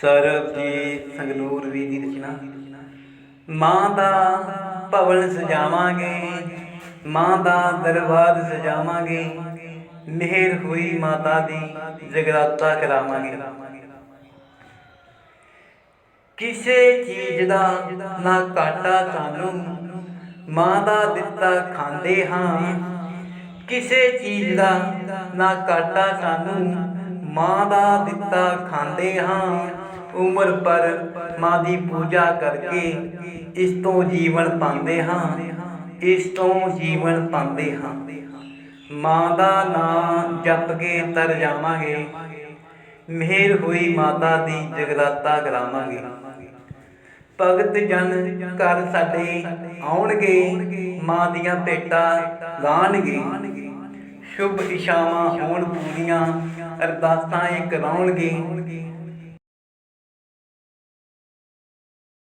ਸਰਬਜੀਤ ਸੰਗਨੂਰ ਵੀ ਦੀ ਰਚਨਾ। ਮਾਂ ਦਾ ਭਵਨ ਸਜਾਵਾਂਗੇ, ਮਾਂ ਦਾ ਦਰਬਾਰ ਸਜਾਵਾਂਗੇ, ਮਿਹਰ ਹੋਈ ਮਾਤਾ ਦੀ, ਜਗਰਾਤਾ ਕਰਾਵਾਂਗੇ। ਕਿਸੇ ਚੀਜ਼ ਦਾ ਨਾ ਘਾਟਾ ਸਾਨੂੰ, ਮਾਂ ਦਾ ਦਿੱਤਾ ਖਾਂਦੇ ਹਾਂ। ਕਿਸੇ ਚੀਜ਼ ਦਾ ਨਾ ਘਾਟਾ ਸਾਨੂੰ ਮਾਂ ਦਾ ਦਿੱਤਾ ਖਾਂਦੇ ਹਾਂ। ਉਮਰ ਪਰ ਮਾਂ ਦੀ ਪੂਜਾ ਕਰਕੇ ਇਸ ਤੋਂ ਜੀਵਨ ਪਾਉਂਦੇ ਹਾਂ। ਇਸ ਤੋਂ ਜੀਵਨ ਪਾਉਂਦੇ ਹਾਂ। ਮਾਂ ਦਾ ਨਾਮ ਜਪ ਕੇ ਤਰ ਜਾਵਾਂਗੇ। ਮਿਹਰ ਹੋਈ ਮਾਤਾ ਦੀ ਜਗਰਾਤਾ ਕਰਾਵਾਂਗੇ। ਭਗਤ ਜਨ ਘਰ ਸਾਡੇ ਆਉਣਗੇ। ਮਾਂ ਦੀਆਂ ਭੇਟਾਂ ਗਾਣਗੇ ਸ਼ੁਭ ਇਸ਼ਾਵਾਂ ਹੋਣ ਪੂਰੀਆਂ ਅਰਦਾਸਾਂ ਇਹ ਕਰਾਉਣਗੇ